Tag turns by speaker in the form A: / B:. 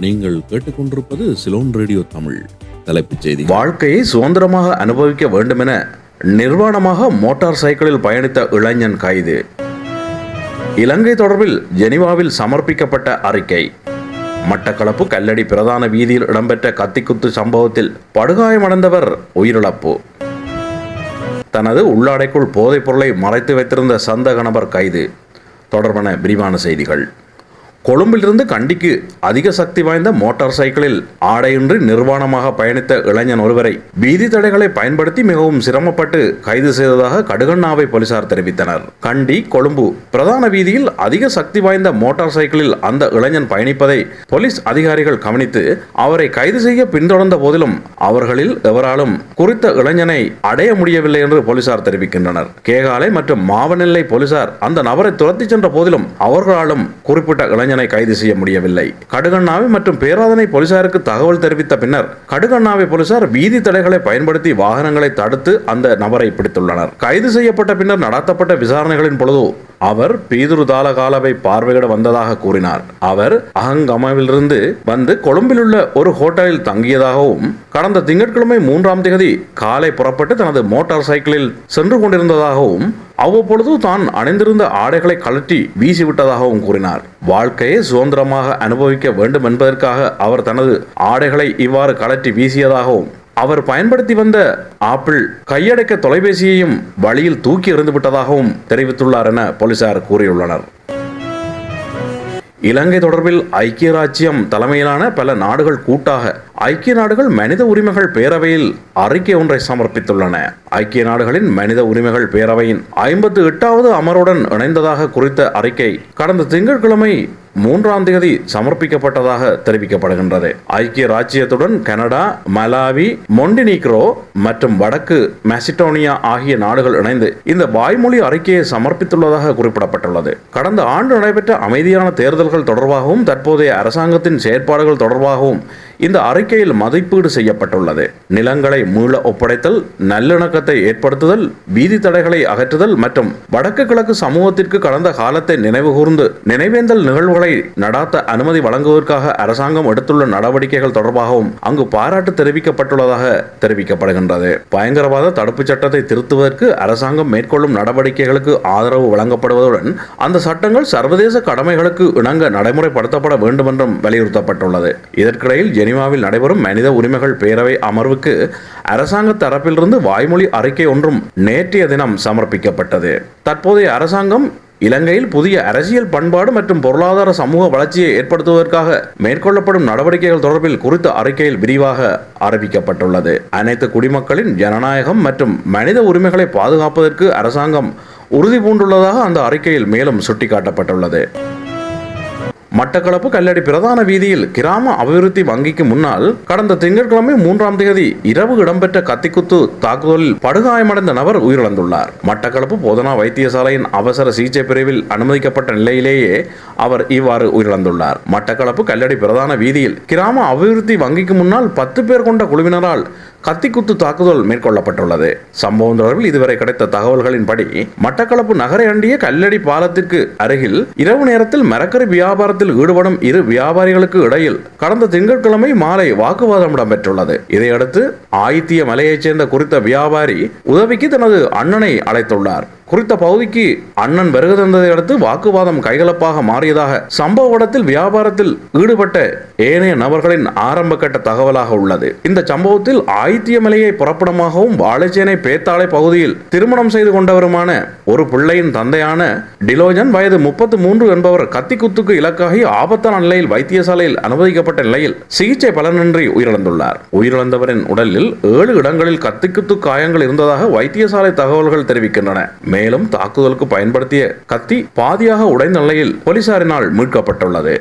A: நீங்கள் கேட்டுக்கொண்டிருப்பது சிலோன் ரேடியோ தமிழ் தலைப்புச் செய்தி.
B: வாழ்க்கையை சுதந்திரமாக அனுபவிக்க வேண்டுமென நிர்வாணமாக மோட்டார் சைக்கிளில் பயணித்த இளைஞன் கைது. இலங்கை தொடர்பில் ஜெனிவாவில் சமர்ப்பிக்கப்பட்ட அறிக்கை. மட்டக்களப்பு கல்லடி பிரதான வீதியில் இடம்பெற்ற கத்திக்குத்து சம்பவத்தில் படுகாயமடைந்தவர் உயிரிழப்பு. தனது உள்ளாடைக்குள் போதைப் பொருளை மறைத்து வைத்திருந்த சந்தக நபர் கைது. தொடர்பான விரிவான செய்திகள். கொழும்பிலிருந்து கண்டிக்கு அதிக சக்தி வாய்ந்த மோட்டார் சைக்கிளில் ஆடையின்றி நிர்வாணமாக பயணித்த இளைஞன் ஒருவரை வீதி தடைகளை பயன்படுத்தி மிகவும் சிரமப்பட்டு கைது செய்ததாக கடுகண்ணாவை போலீசார் தெரிவித்தனர். கண்டி கொழும்பு பிரதான வீதியில் அதிக சக்தி வாய்ந்த மோட்டார் சைக்கிளில் அந்த இளைஞன் பயணிப்பதை போலீஸ் அதிகாரிகள் கவனித்து அவரை கைது செய்ய பின்தொடர்ந்த போதிலும் அவர்களில் எவராலும் குறித்த இளைஞனை அடைய முடியவில்லை என்று போலீசார் தெரிவிக்கின்றனர். கேகாலை மற்றும் மாவனெல்லை போலீசார் அந்த நபரை துரத்தி சென்ற போதிலும் அவர்களாலும் குறிப்பிட்ட இளைஞன் கைது செய்ய முடியவில்லை. கடுகண்ணாவை மற்றும் பேராதனை போலீசாருக்கு தகவல் தெரிவித்த பின்னர் கடுகண்ணாவை போலீசார் வீதி தடைகளை பயன்படுத்தி வாகனங்களை தடுத்து அந்த நபரை பிடித்துள்ளனர். கைது செய்யப்பட்ட பின்னர் நடத்தப்பட்ட விசாரணைகளின் பொழுது அவர் பீதுரு தாலகாலவை பார்வையிட வந்ததாக கூறினார். அவர் அகங்கமாவிலிருந்து வந்து கொழும்பில் உள்ள ஒரு ஹோட்டலில் தங்கியதாகவும் கடந்த திங்கட்கிழமை மூன்றாம் தேதி காலை புறப்பட்டு தனது மோட்டார் சைக்கிளில் சென்று கொண்டிருந்ததாகவும் அவ்வப்பொழுது தான் அணிந்திருந்த ஆடைகளை கழற்றி வீசிவிட்டதாகவும் கூறினார். வாழ்க்கையை சுதந்திரமாக அனுபவிக்க வேண்டும் என்பதற்காக அவர் தனது ஆடைகளை இவ்வாறு கழற்றி வீசியதாகவும் அவர் பயன்படுத்தி வந்த ஆப்பிள் கையடக்க தொலைபேசியையும் வழியில் தூக்கி எறிந்து விட்டதாகவும் தெரிவித்துள்ளார் என போலீசார் கூறியுள்ளனர். இலங்கை தொடர்பில் ஐக்கிய ராச்சியம் தலைமையிலான பல நாடுகள் கூட்டாக ஐக்கிய நாடுகள் மனித உரிமைகள் பேரவையில் அறிக்கை ஒன்றை சமர்ப்பித்துள்ளன. ஐக்கிய நாடுகளின் மனித உரிமைகள் பேரவையின் ஐம்பத்து எட்டாவது அமருடன் இணைந்ததாக குறித்த அறிக்கை கடந்த திங்கட்கிழமை மூன்றாம் தேதி சமர்ப்பிக்கப்பட்டதாக தெரிவிக்கப்படுகின்றது. ஐக்கிய ராச்சியத்துடன் கனடா மலாவி மொண்டினீக்ரோ மற்றும் வடக்கு மெசிடோனியா ஆகிய நாடுகள் இணைந்து இந்த வாய்மொழி அறிக்கையை சமர்ப்பித்துள்ளதாக குறிப்பிடப்பட்டுள்ளது. கடந்த ஆண்டு நடைபெற்ற அமைதியான தேர்தல்கள் தொடர்பாகவும் தற்போதைய அரசாங்கத்தின் செயற்பாடுகள் தொடர்பாகவும் இந்த அறிக்கையில் மதிப்பீடு செய்யப்பட்டுள்ளது. நிலங்களை மீள ஒப்படைத்தல் நல்லிணக்கத்தை ஏற்படுத்துதல் வீதி தடைகளை அகற்றுதல் மற்றும் வடக்கு கிழக்கு சமூகத்திற்கு கடந்த காலத்தை நினைவுகூர்ந்து நினைவேந்தல் நிகழ்வுகளை நடாத்த அனுமதி வழங்குவதற்காக அரசாங்கம் எடுத்துள்ள நடவடிக்கைகள் தொடர்பாகவும் அங்கு பாராட்டு தெரிவிக்கப்பட்டுள்ளதாக தெரிவிக்கப்படுகின்றது. பயங்கரவாத தடுப்பு சட்டத்தை திருத்துவதற்கு அரசாங்கம் மேற்கொள்ளும் நடவடிக்கைகளுக்கு ஆதரவு வழங்கப்படுவதுடன் அந்த சட்டங்கள் சர்வதேச கடமைகளுக்கு இணங்க நடைமுறைப்படுத்தப்பட வேண்டும் என்றும் வலியுறுத்தப்பட்டுள்ளது. இதற்கிடையில் ஜெனீவாவில் நடைபெறும் மனித உரிமைகள் பேரவை அமர்வுக்கு அரசாங்க தரப்பிலிருந்து வாய்மொழி அறிக்கை ஒன்றும் நேற்றைய தினம் சமர்ப்பிக்கப்பட்டது. தற்போதைய அரசாங்கம் இலங்கையில் புதிய அரசியல் பண்பாடு மற்றும் பொருளாதார சமூக வளர்ச்சியை ஏற்படுத்துவதற்காக மேற்கொள்ளப்படும் நடவடிக்கைகள் தொடர்பில் குறித்த அறிக்கையில் விரிவாக அறிவிக்கப்பட்டுள்ளது. அனைத்து குடிமக்களின் ஜனநாயகம் மற்றும் மனித உரிமைகளை பாதுகாப்பதற்கு அரசாங்கம் உறுதி பூண்டுள்ளதாக அந்த அறிக்கையில் மேலும் சுட்டிக்காட்டப்பட்டுள்ளது. மட்டக்களப்பு கல்லடி பிரதான வீதியில் கிராம அபிவிருத்தி வங்கிக்கு முன்னால் கடந்த திங்கட்கிழமை மூன்றாம் தேதி இரவு இடம்பெற்ற கத்திக்குத்து தாக்குதலில் படுகாயமடைந்த நபர் உயிரிழந்துள்ளார். மட்டக்களப்பு போதனா வைத்தியசாலையின் அவசர சிகிச்சை பிரிவில் அனுமதிக்கப்பட்ட நிலையிலேயே அவர் இவ்வாறு உயிரிழந்துள்ளார். மட்டக்களப்பு கல்லடி பிரதான வீதியில் கிராம அபிவிருத்தி வங்கிக்கு முன்னால் பத்து பேர் கொண்ட குழுவினரால் கத்திக்குத்து தாக்குதல் மேற்கொள்ளப்பட்டுள்ளது. சம்பவம் தொடர்பில் இதுவரை கிடைத்த தகவல்களின்படி மட்டக்களப்பு நகரை அண்டிய கல்லடி பாலத்திற்கு அருகில் இரவு நேரத்தில் மரக்கறி வியாபாரத்தில் ஈடுபடும் இரு வியாபாரிகளுக்கு இடையில் கடந்த திங்கட்கிழமை மாலை வாக்குவாதம் இடம்பெற்றுள்ளது. இதையடுத்து ஆயித்திய மலையைச் சேர்ந்த குறித்த வியாபாரி உதவிக்கு தனது அண்ணனை அழைத்துள்ளார். குறித்த பகுதிக்கு அண்ணன் வருகை தந்ததை அடுத்து வாக்குவாதம் கைகலப்பாக மாறியதாக சம்பவ இடத்தில் வியாபாரத்தில் ஈடுபட்ட ஏனைய நபர்களின் ஆரம்ப கட்ட தகவலாக உள்ளது. இந்த சம்பவத்தில் ஆயித்தியமலையை புறப்படமாகவும் வாழைச்சேனை பேத்தாளை பகுதியில் திருமணம் செய்து கொண்டவருமான ஒரு பிள்ளையின் தந்தையான டிலோஜன் வயது முப்பத்து மூன்று என்பவர் கத்திக்குத்துக்கு இலக்காகி ஆபத்தான நிலையில் வைத்தியசாலையில் அனுமதிக்கப்பட்ட நிலையில் சிகிச்சை பலனின்றி உயிரிழந்துள்ளார். உயிரிழந்தவரின் உடலில் ஏழு இடங்களில் கத்திக்குத்து காயங்கள் இருந்ததாக வைத்தியசாலை தகவல்கள் தெரிவிக்கின்றன. மேலும் தாக்குதலுக்கு பயன்படுத்திய கத்தி பாதியாக உடைந்த நிலையில் போலீசாரினால் மீட்கப்பட்டுள்ளது.